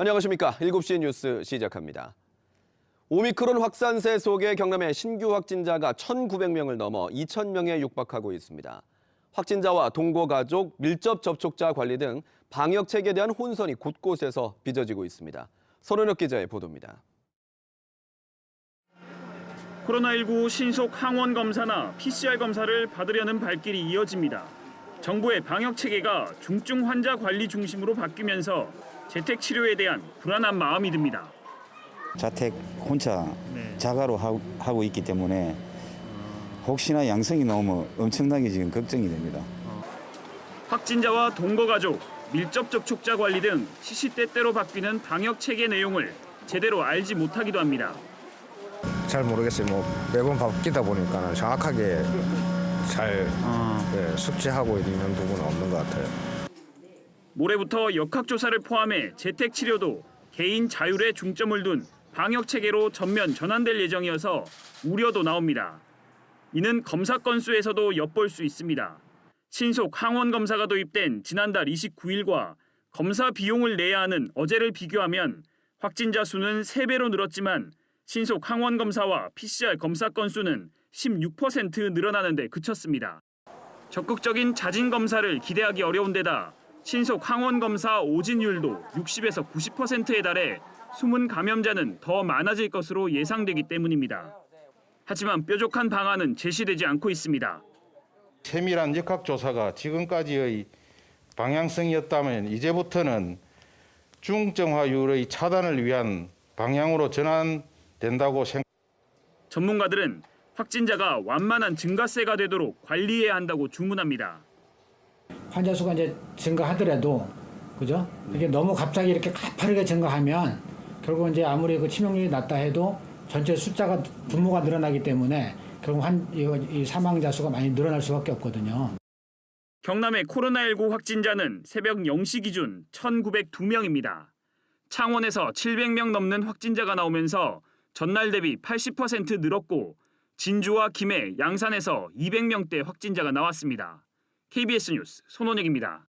안녕하십니까. 7시 뉴스 시작합니다. 오미크론 확산세 속에 경남의 신규 확진자가 1,900명을 넘어 2,000명에 육박하고 있습니다. 확진자와 동거 가족, 밀접 접촉자 관리 등 방역 체계에 대한 혼선이 곳곳에서 빚어지고 있습니다. 손은혁 기자의 보도입니다. 코로나19 신속 항원 검사나 PCR 검사를 받으려는 발길이 이어집니다. 정부의 방역 체계가 중증 환자 관리 중심으로 바뀌면서 재택 치료에 대한 불안한 마음이 듭니다. 자택 혼자 자가로 하고- 있기 때문에 혹시나 양성이 나오면 엄청나게 지금 걱정이 됩니다. 확진자와 동거 가족, 밀접 접촉자 관리 등 시시때때로 바뀌는 방역 체계 내용을 제대로 알지 못하기도 합니다. 잘 모르겠어요. 뭐 매번 바뀌다 보니까는 정확하게 잘 예, 숙지하고 있는 부분은 없는 것 같아요. 모레부터 역학조사를 포함해 재택 치료도 개인 자율에 중점을 둔 방역 체계로 전면 전환될 예정이어서 우려도 나옵니다. 이는 검사 건수에서도 엿볼 수 있습니다. 신속 항원 검사가 도입된 지난달 29일과 검사 비용을 내야 하는 어제를 비교하면 확진자 수는 3배로 늘었지만 신속 항원 검사와 PCR 검사 건수는 16% 늘어나는 데 그쳤습니다. 적극적인 자진 검사를 기대하기 어려운 데다 신속 항원 검사 오진율도 60에서 90%에 달해 숨은 감염자는 더 많아질 것으로 예상되기 때문입니다. 하지만 뾰족한 방안은 제시되지 않고 있습니다. 세밀한 역학 조사가 지금까지의 방향성이었다면 이제부터는 중증화율의 차단을 위한 방향으로 전환된다고 생각합니다. 전문가들은 확진자가 완만한 증가세가 되도록 관리해야 한다고 주문합니다. 환자 수가 이제 증가하더라도 그죠? 이게 너무 갑자기 이렇게 가파르게 증가하면 결국 이제 아무리 그 치명률이 낮다 해도 전체 숫자가 분모가 늘어나기 때문에 결국 한 이 사망자 수가 많이 늘어날 수밖에 없거든요. 경남의 코로나19 확진자는 새벽 0시 기준 1,902명입니다. 창원에서 700명 넘는 확진자가 나오면서 전날 대비 80% 늘었고 진주와 김해, 양산에서 200명대 확진자가 나왔습니다. KBS 뉴스 손원익입니다.